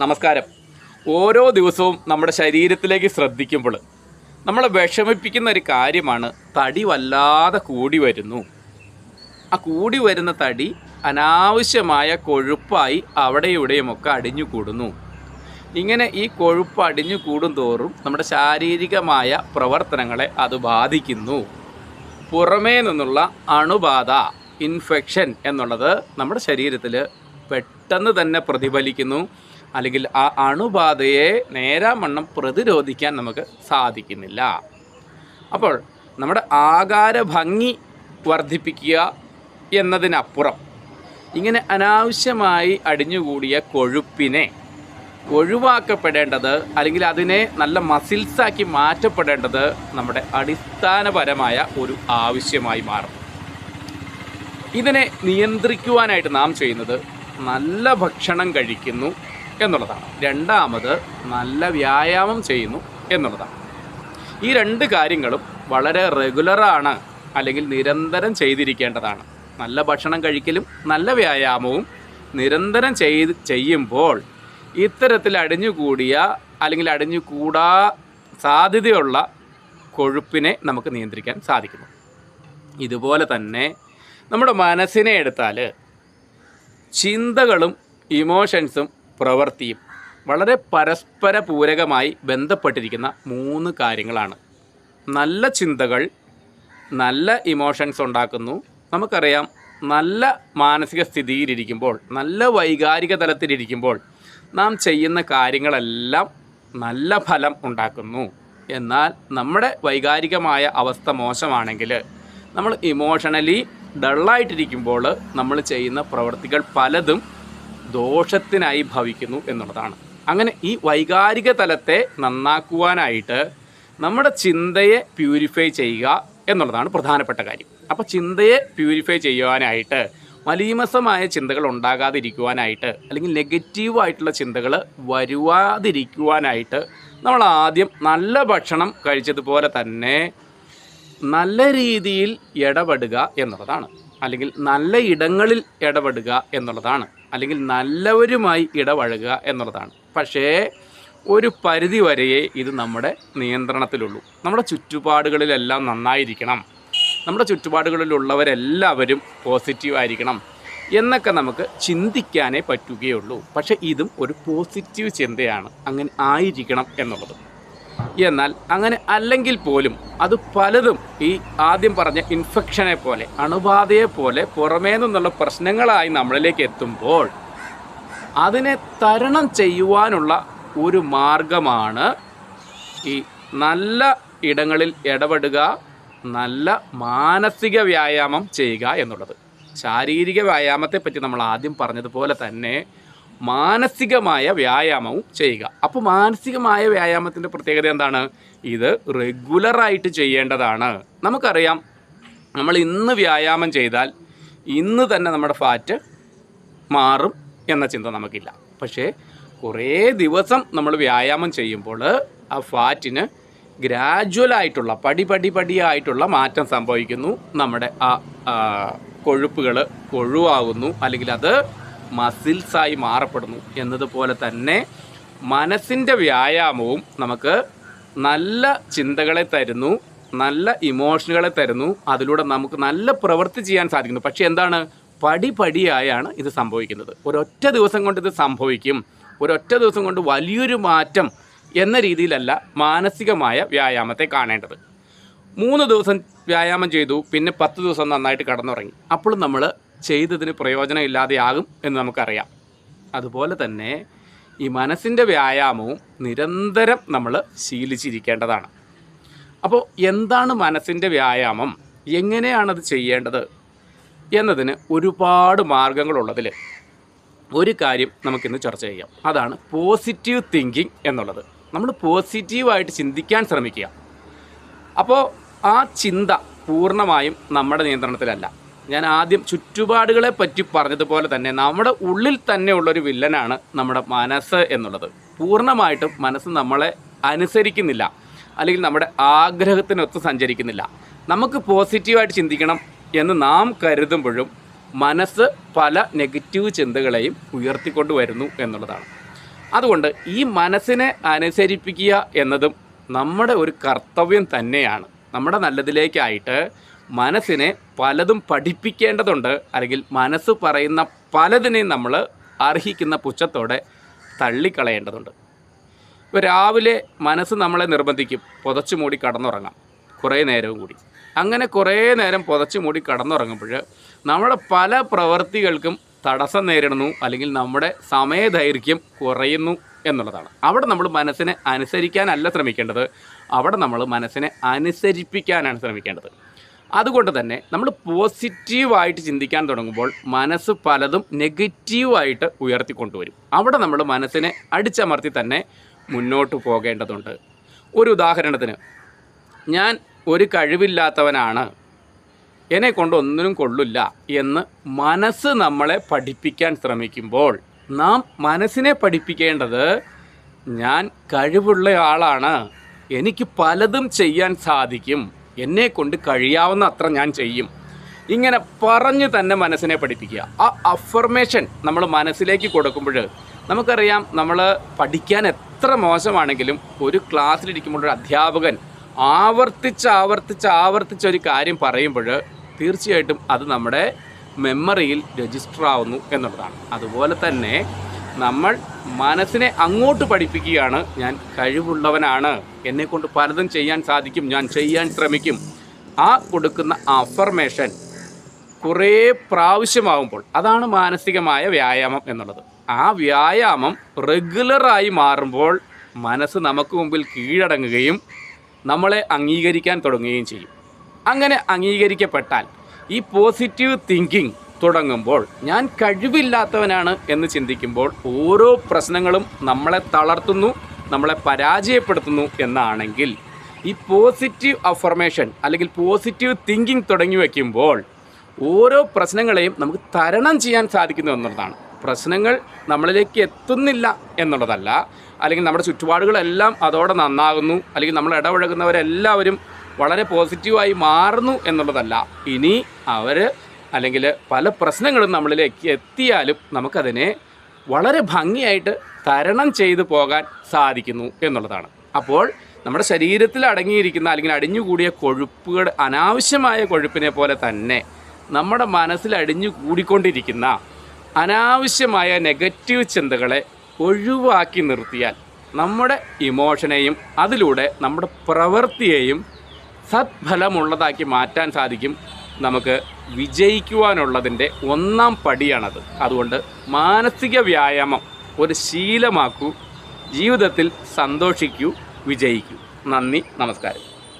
നമസ്കാരം. ഓരോ ദിവസവും നമ്മുടെ ശരീരത്തിലേക്ക് ശ്രദ്ധിക്കുമ്പോൾ നമ്മളെ വിഷമിപ്പിക്കുന്ന ഒരു കാര്യമാണ് തടി വല്ലാതെ കൂടി വരുന്നു. ആ കൂടി വരുന്ന തടി അനാവശ്യമായ കൊഴുപ്പായി അവിടെ ഇവിടെയുമൊക്കെ അടിഞ്ഞു കൂടുന്നു ഇങ്ങനെ ഈ കൊഴുപ്പ് അടിഞ്ഞു കൂടും തോറും നമ്മുടെ ശാരീരികമായ പ്രവർത്തനങ്ങളെ അത് ബാധിക്കുന്നു. പുറമേ നിന്നുള്ള അണുബാധ ഇൻഫെക്ഷൻ എന്നുള്ളത് നമ്മുടെ ശരീരത്തിൽ പെട്ടെന്ന് തന്നെ പ്രതിഫലിക്കുന്നു. അല്ലെങ്കിൽ ആ അണുബാധയെ നേരാമണ്ണം പ്രതിരോധിക്കാൻ നമുക്ക് സാധിക്കുന്നില്ല. അപ്പോൾ നമ്മുടെ ആകാര ഭംഗി വർദ്ധിപ്പിക്കുക എന്നതിനപ്പുറം ഇങ്ങനെ അനാവശ്യമായി അടിഞ്ഞുകൂടിയ കൊഴുപ്പിനെ ഒഴിവാക്കപ്പെടേണ്ടത് അല്ലെങ്കിൽ അതിനെ നല്ല മസിൽസാക്കി മാറ്റപ്പെടേണ്ടത് നമ്മുടെ അടിസ്ഥാനപരമായ ഒരു ആവശ്യമായി മാറും. ഇതിനെ നിയന്ത്രിക്കുവാനായിട്ട് നാം ചെയ്യുന്നത് നല്ല ഭക്ഷണം കഴിക്കുന്നു എന്നുള്ളതാണ്. രണ്ടാമത് നല്ല വ്യായാമം ചെയ്യുന്നു എന്നുള്ളതാണ്. ഈ രണ്ട് കാര്യങ്ങളും വളരെ റെഗുലറാണ് അല്ലെങ്കിൽ നിരന്തരം ചെയ്തിരിക്കേണ്ടതാണ്. നല്ല ഭക്ഷണം കഴിക്കലും നല്ല വ്യായാമവും നിരന്തരം ചെയ്ത് ചെയ്യുമ്പോൾ ഇത്തരത്തിൽ അടിഞ്ഞുകൂടിയ അല്ലെങ്കിൽ അടിഞ്ഞുകൂടാ സാധ്യതയുള്ള കൊഴുപ്പിനെ നമുക്ക് നിയന്ത്രിക്കാൻ സാധിക്കുന്നു. ഇതുപോലെ തന്നെ നമ്മുടെ മനസ്സിനെ എടുത്താൽ ചിന്തകളും ഇമോഷൻസും പ്രവൃത്തിയും വളരെ പരസ്പര പൂരകമായി ബന്ധപ്പെട്ടിരിക്കുന്ന മൂന്ന് കാര്യങ്ങളാണ്. നല്ല ചിന്തകൾ നല്ല ഇമോഷൻസ് ഉണ്ടാക്കുന്നു. നമുക്കറിയാം നല്ല മാനസിക സ്ഥിതിയിലിരിക്കുമ്പോൾ നല്ല വൈകാരിക തലത്തിലിരിക്കുമ്പോൾ നാം ചെയ്യുന്ന കാര്യങ്ങളെല്ലാം നല്ല ഫലം ഉണ്ടാക്കുന്നു. എന്നാൽ നമ്മുടെ വൈകാരികമായ അവസ്ഥ മോശമാണെങ്കിൽ നമ്മൾ ഇമോഷണലി ഡള്ളായിട്ടിരിക്കുമ്പോൾ നമ്മൾ ചെയ്യുന്ന പ്രവൃത്തികൾ പലതും ദോഷത്തിനായി ഭവിക്കുന്നു എന്നുള്ളതാണ്. അങ്ങനെ ഈ വൈകാരിക തലത്തെ നന്നാക്കുവാനായിട്ട് നമ്മുടെ ചിന്തയെ പ്യൂരിഫൈ ചെയ്യുക എന്നുള്ളതാണ് പ്രധാനപ്പെട്ട കാര്യം. അപ്പോൾ ചിന്തയെ പ്യൂരിഫൈ ചെയ്യുവാനായിട്ട് മലീമസമായ ചിന്തകൾ ഉണ്ടാകാതിരിക്കുവാനായിട്ട് അല്ലെങ്കിൽ നെഗറ്റീവായിട്ടുള്ള ചിന്തകൾ വരുവാതിരിക്കുവാനായിട്ട് നമ്മൾ ആദ്യം നല്ല ഭക്ഷണം കഴിച്ചതുപോലെ തന്നെ നല്ല രീതിയിൽ ഇടപെടുക എന്നുള്ളതാണ്. അല്ലെങ്കിൽ നല്ല ഇടങ്ങളിൽ ഇടപെടുക എന്നുള്ളതാണ്. അല്ലെങ്കിൽ നല്ലവരുമായി ഇടപഴകുക എന്നുള്ളതാണ്. പക്ഷേ ഒരു പരിധി വരെയേ ഇത് നമ്മുടെ നിയന്ത്രണത്തിലുള്ളൂ. നമ്മുടെ ചുറ്റുപാടുകളിലെല്ലാം നന്നായിരിക്കണം. നമ്മുടെ ചുറ്റുപാടുകളിലുള്ളവരെല്ലാവരും പോസിറ്റീവ് ആയിരിക്കണം എന്നൊക്കെ നമുക്ക് ചിന്തിക്കാനേ പറ്റുകയുള്ളൂ. പക്ഷേ ഇതും ഒരു പോസിറ്റീവ് ചിന്തയാണ്. അങ്ങനെ ആയിരിക്കണം എന്നുള്ളത്. എന്നാൽ അങ്ങനെ അല്ലെങ്കിൽ പോലും അത് പലതും ഈ ആദ്യം പറഞ്ഞ ഇൻഫെക്ഷനെ പോലെ അണുബാധയെ പോലെ പുറമേ നിന്നുള്ള പ്രശ്നങ്ങളായി നമ്മളിലേക്ക് എത്തുമ്പോൾ അതിനെ തരണം ചെയ്യുവാനുള്ള ഒരു മാർഗമാണ് ഈ നല്ല ഇടങ്ങളിൽ ഇടപെടുക നല്ല മാനസിക വ്യായാമം ചെയ്യുക എന്നുള്ളത്. ശാരീരിക വ്യായാമത്തെ പറ്റി നമ്മൾ ആദ്യം പറഞ്ഞതുപോലെ തന്നെ മാനസികമായ വ്യായാമവും ചെയ്യുക. അപ്പോൾ മാനസികമായ വ്യായാമത്തിന്റെ പ്രത്യേകത എന്താണ്? ഇത് റെഗുലറായിട്ട് ചെയ്യേണ്ടതാണ്. നമുക്കറിയാം നമ്മൾ ഇന്ന് വ്യായാമം ചെയ്താൽ ഇന്ന് തന്നെ നമ്മുടെ ഫാറ്റ് മാറും എന്ന ചിന്ത നമുക്കില്ല. പക്ഷേ കുറേ ദിവസം നമ്മൾ വ്യായാമം ചെയ്യുമ്പോൾ ആ ഫാറ്റിന് ഗ്രാജുവലായിട്ടുള്ള പടി പടി പടിയായിട്ടുള്ള മാറ്റം സംഭവിക്കുന്നു. നമ്മുടെ ആ കൊഴുപ്പുകൾ കൊഴുവാകുന്നു. അല്ലെങ്കിൽ അത് മസിൽസായി മാറപ്പെടുന്നു എന്നതുപോലെ തന്നെ മനസ്സിന്റെ വ്യായാമവും നമുക്ക് നല്ല ചിന്തകളെ തരുന്നു നല്ല ഇമോഷനുകളെ തരുന്നു അതിലൂടെ നമുക്ക് നല്ല പ്രവൃത്തി ചെയ്യാൻ സാധിക്കുന്നു. പക്ഷേ എന്താണ്? പടി പടിയായാണ് ഇത് സംഭവിക്കുന്നത്. ഒരൊറ്റ ദിവസം കൊണ്ട് ഇത് സംഭവിക്കും. ഒരൊറ്റ ദിവസം കൊണ്ട് വലിയൊരു മാറ്റം എന്ന രീതിയിലല്ല മാനസികമായ വ്യായാമത്തെ കാണേണ്ടത്. മൂന്ന് ദിവസം വ്യായാമം ചെയ്തു പിന്നെ പത്ത് ദിവസം നന്നായിട്ട് കടന്നുറങ്ങി. അപ്പോൾ നമ്മൾ ചെയ്തതിന് പ്രയോജനമില്ലാതെയാകും എന്ന് നമുക്കറിയാം. അതുപോലെ തന്നെ ഈ മനസ്സിന്റെ വ്യായാമവും നിരന്തരം നമ്മൾ ശീലിച്ചിരിക്കേണ്ടതാണ്. അപ്പോൾ എന്താണ് മനസ്സിന്റെ വ്യായാമം? എങ്ങനെയാണത് ചെയ്യേണ്ടത്? എന്നതിന് ഒരുപാട് മാർഗങ്ങളുള്ളതിൽ ഒരു കാര്യം നമുക്കിന്ന് ചർച്ച ചെയ്യാം. അതാണ് പോസിറ്റീവ് തിങ്കിങ് എന്നുള്ളത്. നമ്മൾ പോസിറ്റീവായിട്ട് ചിന്തിക്കാൻ ശ്രമിക്കുക. അപ്പോൾ ആ ചിന്ത പൂർണമായും നമ്മുടെ നിയന്ത്രണത്തിലല്ല. ഞാൻ ആദ്യം ചുറ്റുപാടുകളെ പറ്റി പറഞ്ഞതുപോലെ തന്നെ നമ്മുടെ ഉള്ളിൽ തന്നെ ഉള്ളൊരു വില്ലനാണ് നമ്മുടെ മനസ്സ് എന്നുള്ളത്. പൂർണമായിട്ടും മനസ്സ് നമ്മളെ അനുസരിക്കുന്നില്ല. അല്ലെങ്കിൽ നമ്മുടെ ആഗ്രഹത്തിനൊത്ത് സഞ്ചരിക്കുന്നില്ല. നമുക്ക് പോസിറ്റീവായിട്ട് ചിന്തിക്കണം എന്ന് നാം കരുതുമ്പോഴും മനസ്സ് പല നെഗറ്റീവ് ചിന്തകളെയും ഉയർത്തിക്കൊണ്ട് വരുന്നു എന്നുള്ളതാണ്. അതുകൊണ്ട് ഈ മനസ്സിനെ അനുസരിപ്പിക്കുക എന്നതും നമ്മുടെ ഒരു കർത്തവ്യം തന്നെയാണ്. നമ്മുടെ നല്ലതിലേക്കായിട്ട് മനസ്സിനെ പലതും പഠിപ്പിക്കേണ്ടതുണ്ട്. അല്ലെങ്കിൽ മനസ്സ് പറയുന്ന പലതിനെയും നമ്മൾ അർഹിക്കുന്ന പുച്ഛത്തോടെ തള്ളിക്കളയേണ്ടതുണ്ട്. ഇപ്പോൾ രാവിലെ മനസ്സ് നമ്മളെ നിർബന്ധിക്കും. പുതച്ചു മൂടി കടന്നുറങ്ങാം. കുറേ നേരവും കൂടി. അങ്ങനെ കുറേ നേരം പുതച്ചു മൂടി കടന്നുറങ്ങുമ്പോൾ നമ്മുടെ പല പ്രവൃത്തികൾക്കും തടസ്സം നേരിടുന്നു. അല്ലെങ്കിൽ നമ്മുടെ സമയദൈർഘ്യം കുറയുന്നു എന്നുള്ളതാണ്. അവിടെ നമ്മൾ മനസ്സിനെ അനുസരിക്കാനല്ല ശ്രമിക്കേണ്ടത്. അവിടെ നമ്മൾ മനസ്സിനെ അനുസരിപ്പിക്കാനാണ് ശ്രമിക്കേണ്ടത്. അതുകൊണ്ട് തന്നെ നമ്മൾ പോസിറ്റീവായിട്ട് ചിന്തിക്കാൻ തുടങ്ങുമ്പോൾ മനസ്സ് പലതും നെഗറ്റീവായിട്ട് ഉയർത്തിക്കൊണ്ടുവരും. അവിടെ നമ്മൾ മനസ്സിനെ അടിച്ചമർത്തി തന്നെ മുന്നോട്ട് പോകേണ്ടതുണ്ട്. ഒരു ഉദാഹരണത്തിന് ഞാൻ ഒരു കഴിവില്ലാത്തവനാണ്. എന്നെ കൊണ്ട് ഒന്നിനും കൊള്ളില്ല എന്ന് മനസ്സ് നമ്മളെ പഠിപ്പിക്കാൻ ശ്രമിക്കുമ്പോൾ നാം മനസ്സിനെ പഠിപ്പിക്കേണ്ടത് ഞാൻ കഴിവുള്ള ആളാണ്. എനിക്ക് പലതും ചെയ്യാൻ സാധിക്കും. എന്നെ കൊണ്ട് കഴിയാവുന്ന അത്ര ഞാൻ ചെയ്യും. ഇങ്ങനെ പറഞ്ഞു തന്നെ മനസ്സിനെ പഠിപ്പിക്കുക. ആ അഫർമേഷൻ നമ്മൾ മനസ്സിലേക്ക് കൊടുക്കുമ്പോൾ നമുക്കറിയാം നമ്മൾ പഠിക്കാൻ എത്ര മോശമാണെങ്കിലും ഒരു ക്ലാസ്സിലിരിക്കുമ്പോൾ ഒരു അധ്യാപകൻ ആവർത്തിച്ച് ആവർത്തിച്ച് ആവർത്തിച്ച് ഒരു കാര്യം പറയുമ്പോൾ തീർച്ചയായിട്ടും അത് നമ്മുടെ മെമ്മറിയിൽ രജിസ്റ്റർ ആവുന്നു എന്നുള്ളതാണ്. അതുപോലെ തന്നെ നമ്മൾ മനസ്സിനെ അങ്ങോട്ട് പഠിപ്പിക്കുകയാണ്. ഞാൻ കഴിവുള്ളവനാണ്. എന്നെക്കൊണ്ട് പലതും ചെയ്യാൻ സാധിക്കും. ഞാൻ ചെയ്യാൻ ശ്രമിക്കും. ആ കൊടുക്കുന്ന അഫർമേഷൻ കുറേ പ്രാവശ്യമാകുമ്പോൾ അതാണ് മാനസികമായ വ്യായാമം എന്നുള്ളത്. ആ വ്യായാമം റെഗുലറായി മാറുമ്പോൾ മനസ്സ് നമുക്ക് മുമ്പിൽ കീഴടങ്ങുകയും നമ്മളെ അംഗീകരിക്കാൻ തുടങ്ങുകയും ചെയ്യും. അങ്ങനെ അംഗീകരിക്കപ്പെട്ടാൽ ഈ പോസിറ്റീവ് തിങ്കിങ് തുടങ്ങുമ്പോൾ ഞാൻ കഴിവില്ലാത്തവനാണ് എന്ന് ചിന്തിക്കുമ്പോൾ ഓരോ പ്രശ്നങ്ങളും നമ്മളെ തളർത്തുന്നു നമ്മളെ പരാജയപ്പെടുത്തുന്നു എന്നാണെങ്കിൽ ഈ പോസിറ്റീവ് അഫർമേഷൻ അല്ലെങ്കിൽ പോസിറ്റീവ് തിങ്കിങ് തുടങ്ങി വയ്ക്കുമ്പോൾ ഓരോ പ്രശ്നങ്ങളെയും നമുക്ക് തരണം ചെയ്യാൻ സാധിക്കുന്നു എന്നുള്ളതാണ്. പ്രശ്നങ്ങൾ നമ്മളിലേക്ക് എത്തുന്നില്ല എന്നുള്ളതല്ല. അല്ലെങ്കിൽ നമ്മുടെ ചുറ്റുപാടുകളെല്ലാം അതോടെ നന്നാകുന്നു. അല്ലെങ്കിൽ നമ്മൾ ഇടപഴകുന്നവരെല്ലാവരും വളരെ പോസിറ്റീവായി മാറുന്നു എന്നുള്ളതല്ല. ഇനി അവർ അല്ലെങ്കിൽ പല പ്രശ്നങ്ങളും നമ്മളിലേക്ക് എത്തിയാലും നമുക്കതിനെ വളരെ ഭംഗിയായിട്ട് തരണം ചെയ്തു പോകാൻ സാധിക്കുന്നു എന്നുള്ളതാണ്. അപ്പോൾ നമ്മുടെ ശരീരത്തിൽ അടങ്ങിയിരിക്കുന്ന അല്ലെങ്കിൽ അടിഞ്ഞുകൂടിയ കൊഴുപ്പുകൾ അനാവശ്യമായ കൊഴുപ്പിനെ പോലെ തന്നെ നമ്മുടെ മനസ്സിൽ അടിഞ്ഞു കൂടിക്കൊണ്ടിരിക്കുന്ന അനാവശ്യമായ നെഗറ്റീവ് ചിന്തകളെ ഒഴിവാക്കി നിർത്തിയാൽ നമ്മുടെ ഇമോഷനെയും അതിലൂടെ നമ്മുടെ പ്രവൃത്തിയെയും സത്ഫലമുള്ളതാക്കി മാറ്റാൻ സാധിക്കും നമുക്ക് വിജയിക്കുവാനുള്ളതിന്റെ ഒന്നാം പടിയാണത്. അതുകൊണ്ട് മാനസിക വ്യായാമം ഒരു ശീലമാക്കൂ. ജീവിതത്തിൽ സന്തോഷിക്കൂ വിജയിക്കൂ. നന്ദി നമസ്കാരം.